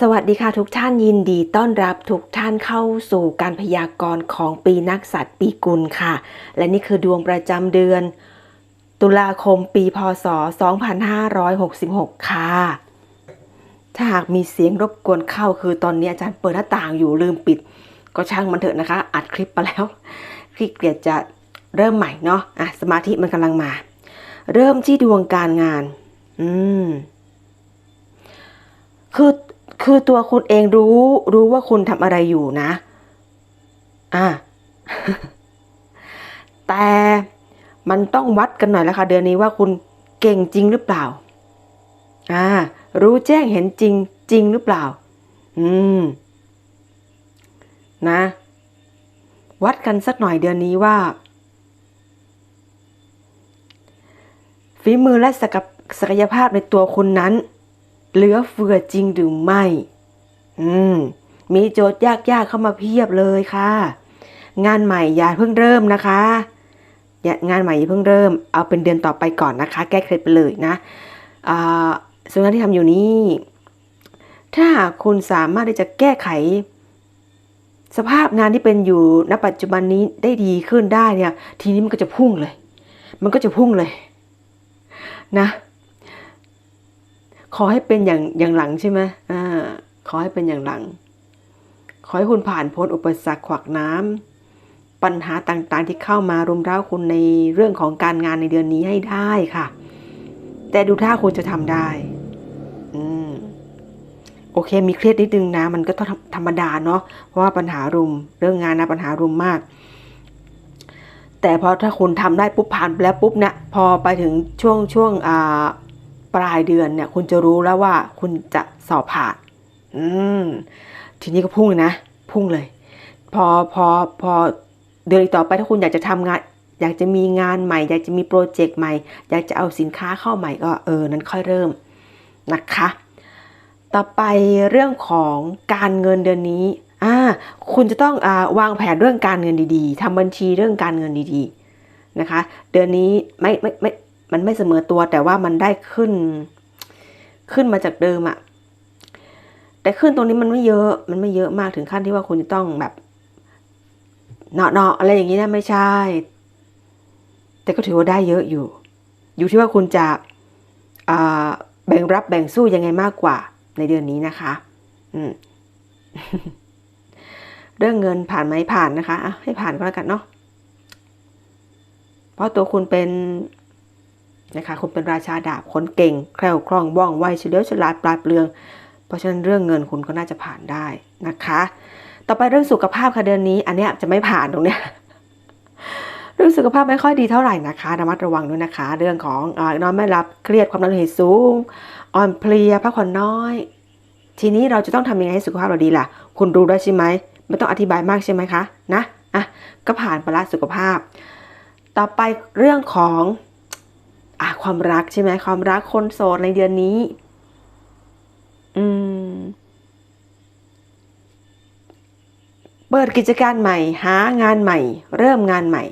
สวัสดีค่ะทุกท่านยินดีต้อนรับทุกท่านเข้าสู่การพยากรณ์ของปีนักษัตว์ปีกุลค่ะ และนี่คือดวงประจำเดือน ตุลาคมปีพศ 2566 ค่ะ ถ้าหากมีเสียงรบกวนเข้าคือตอนนี้อาจารย์เปิดหน้าต่างอยู่ลืมปิด ก็ช่างมันเถอะนะคะ อัดคลิปไปแล้วขี้เกียจจะเริ่มใหม่เนาะอะสมาธิมันกำลังมา เริ่มที่ดวงการงาน อืมคือ คือตัวคุณเองรู้รู้ว่าคุณทำอะไรอยู่นะ อ่า แต่มันต้องวัดกันหน่อยแล้วค่ะเดือนนี้ว่าคุณเก่งจริงหรือเปล่า อ่า รู้แจ้งเห็นจริงจริงหรือเปล่า อืม นะ วัดกันสักหน่อยเดือนนี้ว่าฝีมือและศักศักยภาพในตัวคุณนั้น เหลือเฟือจริงหรือไม่ อืม มีโจทย์ยากๆเข้ามาเพียบเลยค่ะ งานใหม่อย่าเพิ่งเริ่มนะคะงานใหม่อย่าเพิ่งเริ่ม เอาเป็นเดือนต่อไปก่อนนะคะ แก้เคล็ดไปเลยนะส่วนงานที่ทำอยู่นี้ ถ้าคุณสามารถที่จะแก้ไข สภาพงานที่เป็นอยู่ณปัจจุบันนี้ได้ดีขึ้นได้เนี่ย ทีนี้มันก็จะพุ่งเลย มันก็จะพุ่งเลย นะ ขอให้เป็นอย่างอย่างหลังใช่ไหมอ่า ขอให้เป็นอย่างหลัง ขอให้คุณผ่านพ้นอุปสรรคขวักน้ำปัญหาต่างๆที่เข้ามารุมเร้าคุณในเรื่องของการงานในเดือนนี้ให้ได้ค่ะ แต่ดูท่าคุณจะทำได้ อืม โอเค มีเครียดนิดนึงนะ มันก็ต้องธรรมดาเนาะ เพราะว่าปัญหารุม เรื่องงานนะปัญหารุมมากแต่พอถ้าคุณทำได้ปุ๊บผ่านไปแล้วปุ๊บเนี่ยพอไปถึงช่วงช่วงอ่า ปลายเดือนเนี่ยคุณจะรู้แล้วว่าคุณจะสอบผ่าน อืม ทีนี้ก็พุ่งนะ พุ่งเลย พอพอพอเดือนต่อไปถ้าคุณอยากจะทำงาน อยากจะมีงานใหม่ อยากจะมีโปรเจกต์ใหม่ อยากจะเอาสินค้าเข้าใหม่ก็เออ นั้นค่อยเริ่มนะคะ ต่อไปเรื่องของการเงินเดือนนี้อ่าคุณจะต้องอาวางแผนเรื่องการเงินดีๆทำบัญชีเรื่องการเงินดีๆนะคะ เดือนนี้ไม่ไม่ไม่ มันไม่เสมอตัวแต่ว่ามันได้ขึ้น ขึ้นมาจากเดิมอะแต่ขึ้นตรงนี้มันไม่เยอะ มันไม่เยอะมากถึงขั้นที่ว่าคุณจะต้องแบบเนาะเนาะอะไรอย่างนี้นะไม่ใช่ แต่ก็ถือว่าได้เยอะอยู่ อยู่ที่ว่าคุณจะแบ่งรับแบ่งสู้ยังไงมากกว่า ในเดือนนี้นะคะเรื่องเงินผ่านไหมผ่านนะคะะให้ผ่านก็แล้วกันเนาะเพราะตัวคุณเป็น นะคะคุณเป็นราชาดาบคนเก่ง แคล่วคล่องว่องไวเฉลียวฉลาดปราดเปรื่อง เพราะฉะนั้นเรื่องเงินคุณก็น่าจะผ่านได้นะคะ ต่อไปเรื่องสุขภาพค่ะเดือนนี้ อันนี้จะไม่ผ่านตรงเนี้ยเรื่องสุขภาพไม่ค่อยดีเท่าไหร่นะคะระมัดระวังด้วยนะคะ เรื่องของอนอนไม่หลับเครียดความดันโลหิตสูง อ่อนเพลียพักผ่อนน้อย ทีนี้เราจะต้องทำยังไงให้สุขภาพเราดีล่ะ คุณรู้ได้ใช่ไหมไม่ต้องอธิบายมากใช่ไหมคะนะอะก็ผ่านไปละสุขภาพ ต่อไปเรื่องของ ความรักใช่ไหมความรักคนโสดในเดือนนี้ อืม เปิดกิจการใหม่ หางานใหม่ เริ่มงานใหม่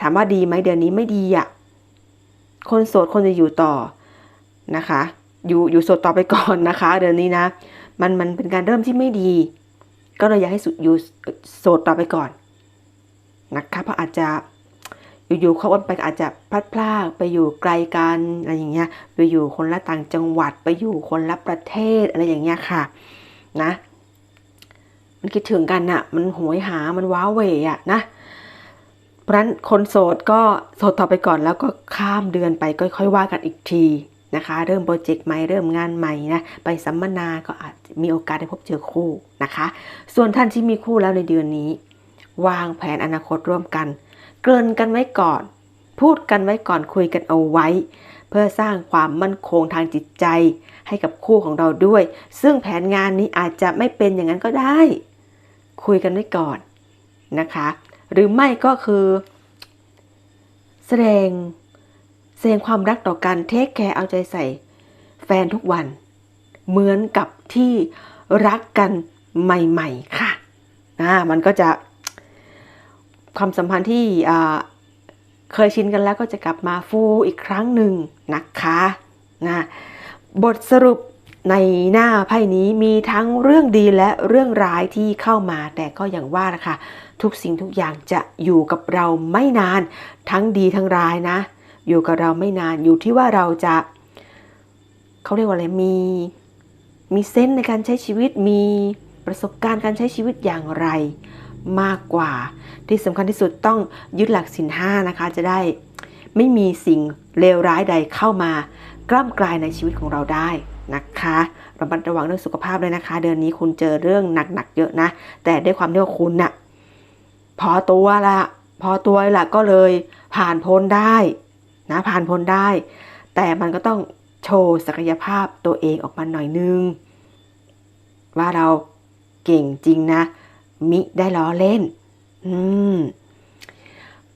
ถามว่าดีไหมเดือนนี้ไม่ดีอะ่ะ คนโสดคนจะอยู่ต่อนะคะ อยู่อยู่โสดต่อไปก่อนนะคะ เดือนนี้นะ มันมันเป็นการเริ่มที่ไม่ดี ก็เลยอยากให้สุดอยู่โสดต่อไปก่อนนะคะเพราะอาจจะ อยู่ๆเขาวนไปอาจจะพลัดพรากไปอยู่ไกลกันอะไรอย่างเงี้ยไปอยู่คนละต่างจังหวัดไปอยู่คนละประเทศอะไรอย่างเงี้ยค่ะนะ มันคิดถึงกันอะมันหวยหามันว้าเหวอะนะเพราะนั้นคนโสดก็โสดต่อไปก่อนแล้วก็ข้ามเดือนไปก็ค่อยว่ากันอีกทีนะคะ เริ่มโปรเจกต์ใหม่เริ่มงานใหม่นะไปสัมมนาก็อาจมีโอกาสได้พบเจอคู่นะคะ ส่วนท่านที่มีคู่แล้วในเดือนนี้ วางแผนอนาคตร่วมกัน เกริ่นกันไว้ก่อน พูดกันไว้ก่อนคุยกันเอาไว้ เพื่อสร้างความมั่นคงทางจิตใจ ให้กับคู่ของเราด้วย ซึ่งแผนงานนี้อาจจะไม่เป็นอย่างนั้นก็ได้ คุยกันไว้ก่อนนะคะ หรือไม่ก็คือ แสดงแสดงความรักต่อกันเทคแคร์เอาใจใส่ แฟนทุกวัน เหมือนกับที่รักกันใหม่ ๆ ค่ะนะมันก็จะ ความสัมพันธ์ที่เคยชินกันแล้วก็จะกลับมาฟูอีกครั้งหนึ่งนะคะนะบทสรุปในหน้าไพ่นี้มีทั้งเรื่องดีและเรื่องร้ายที่เข้ามาแต่ก็อย่างว่านะคะทุกสิ่งทุกอย่างจะอยู่กับเราไม่นาน ทั้งดีทั้งร้ายนะ อยู่กับเราไม่นานอยู่ที่ว่าเราจะเขาเรียกว่าอะไรมีมีเซนส์ในการใช้ชีวิตมีประสบการณ์การใช้ชีวิตอย่างไร มากกว่า ที่สำคัญที่สุดต้องยึดหลักสินห้านะคะจะได้ไม่มีสิ่งเลวร้ายใดเข้ามากล้ำกลายในชีวิตของเราได้นะคะระมัดระวังเรื่องสุขภาพด้วยนะคะ เดือนนี้คุณเจอเรื่องหนักๆเยอะนะ แต่ด้วยความที่ว่าคุณน่ะพอตัวละพอตัวละก็เลยผ่านพ้นได้นะผ่านพ้นได้ แต่มันก็ต้องโชว์ศักยภาพตัวเองออกมาหน่อยนึง ว่าเราเก่งจริงนะ มิได้ล้อเล่น อืม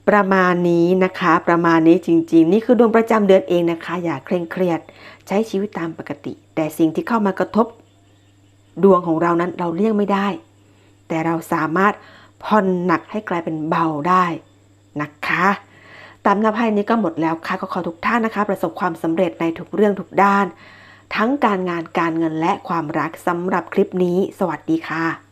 ประมาณนี้นะคะ ประมาณนี้จริง ๆ นี่คือดวงประจำเดือนเองนะคะ อย่าเคร่งเครียด ใช้ชีวิตตามปกติ แต่สิ่งที่เข้ามากระทบ ดวงของเรานั้นเราเลี่ยงไม่ได้ แต่เราสามารถผ่อนหนักให้กลายเป็นเบาได้นะคะตามนับไพ่นี้ก็หมดแล้วค่ะก็ขอทุกท่านนะคะ ประสบความสำเร็จในทุกเรื่องทุกด้าน ทั้งการงานการเงินและความรักสำหรับคลิปนี้ สวัสดีค่ะ